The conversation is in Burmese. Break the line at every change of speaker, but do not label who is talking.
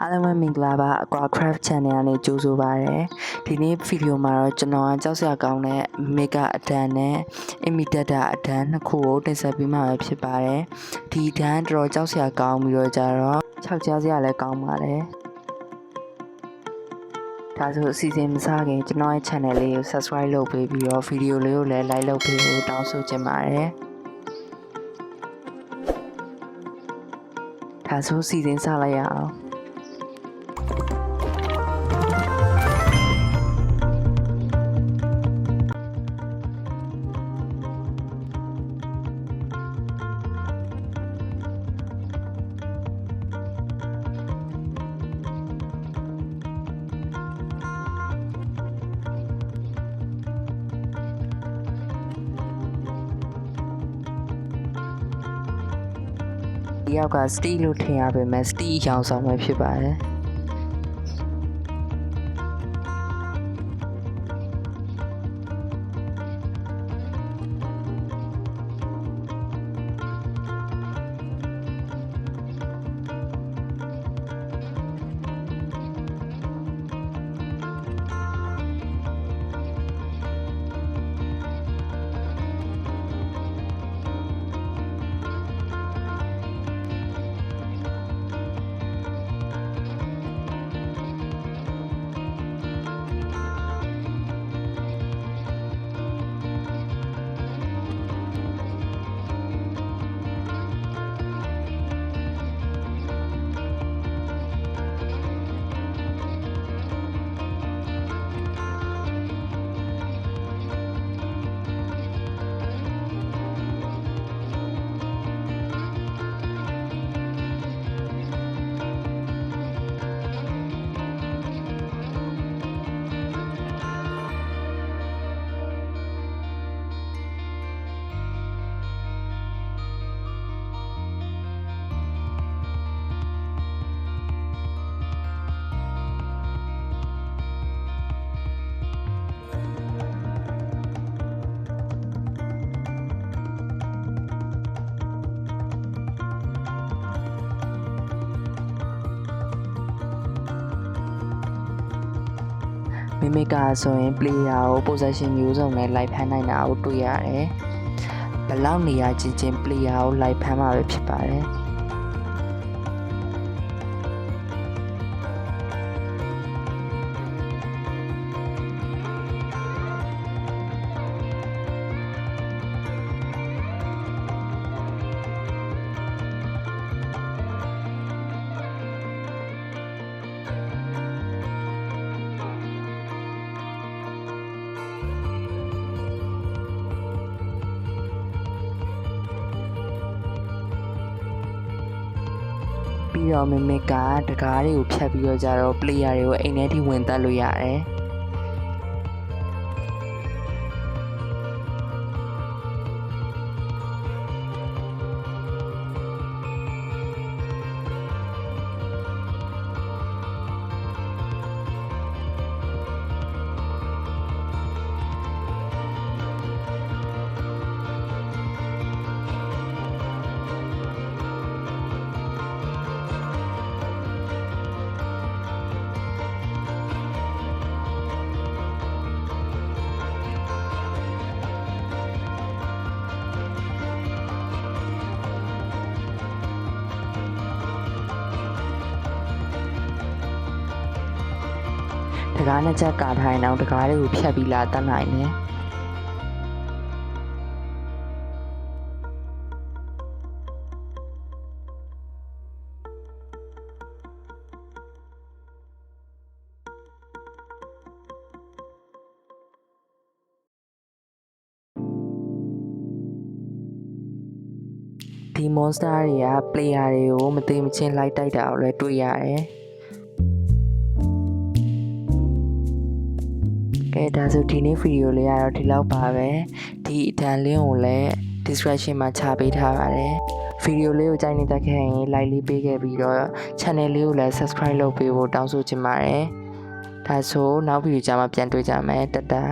အားလုံးပဲမင်္ဂလာပါ Aqua Craft Channel ကနေကြိုဆိုပါရစေဒီနေ့ဗီဒီယိုမှာတော့ကျွန်တော်ကကြောက်စရာကောင်းတဲ့ Mega အတန်နဲ့ Imitator အတန်နှစ်ခုကိုတင်ဆက်ပေးမှာပဲဖြစ်ပါတယ်ဒီအတန်တော်တော်ကြောက်စရာကောင်းပြီးတော့ကြတော့ခြောက်ကြားစရာလည်းကောင်းပါတယ်ဒါဆိုအစီအစဉ်မစခင်ကျွန်တော်ရဲ့ channel လေးကို subscribe လုပ်ပေးပြီးတော့ဗီဒီယိုလေးကိုလည်း like လုပ်ပေးဖို့တောင်းဆိုချင်ပါတယ်ဒါဆိုစီစဉ်စလိုက်ရအောင် ဒီယောက်ကစတီလို့ထင်ရပေမဲ့စတီအရောင်ဆောင်ပဲဖြစ်ပါတယ် မိမိကဆိုရင် player ကို possession မျိုးစုံနဲ့လိုက်ဖမ်းနိုင်တာကိုတွေ့ရတယ်။ဘယ်လောက်နေရာချင်းချင်း player ကိုလိုက်ဖမ်းမှာပဲဖြစ်ပါတယ်။ ပြီးတော့မမစ်ကတကားတွေကိုဖြတ်ပြီးတော့ကြတော့ player တွေကိုအိမ်ထဲထိဝင်တက်လို့ရတယ်။ တကားနှစ်ချက်ကာထိုင်အောင်တကားတွေကိုဖြတ်ပြီးလာတတ်နိုင်တယ်ဒီ monster တွေက player တွေကိုမသိမချင်းလိုက်တိုက်တာကိုလည်းတွေ့ရတယ် ကဲဒါဆိုဒီနေ့ဗီဒီယိုလေးကတော့ဒီလောက်ပါပဲဒီအတန်လင်းကိုလည်း description မှာချပေးထားပါတယ်ဗီဒီယိုလေးကိုကြိုက်နေတဲ့ခင်ရင် like လေးပေးခဲ့ပြီးတော့ channel လေးကိုလည်း subscribe လုပ်ပေးဖို့တောင်းဆိုချင်ပါတယ်ဒါဆိုနောက်ဗီဒီယိုကြမှာပြန်တွေ့ကြမယ်တတ်တာ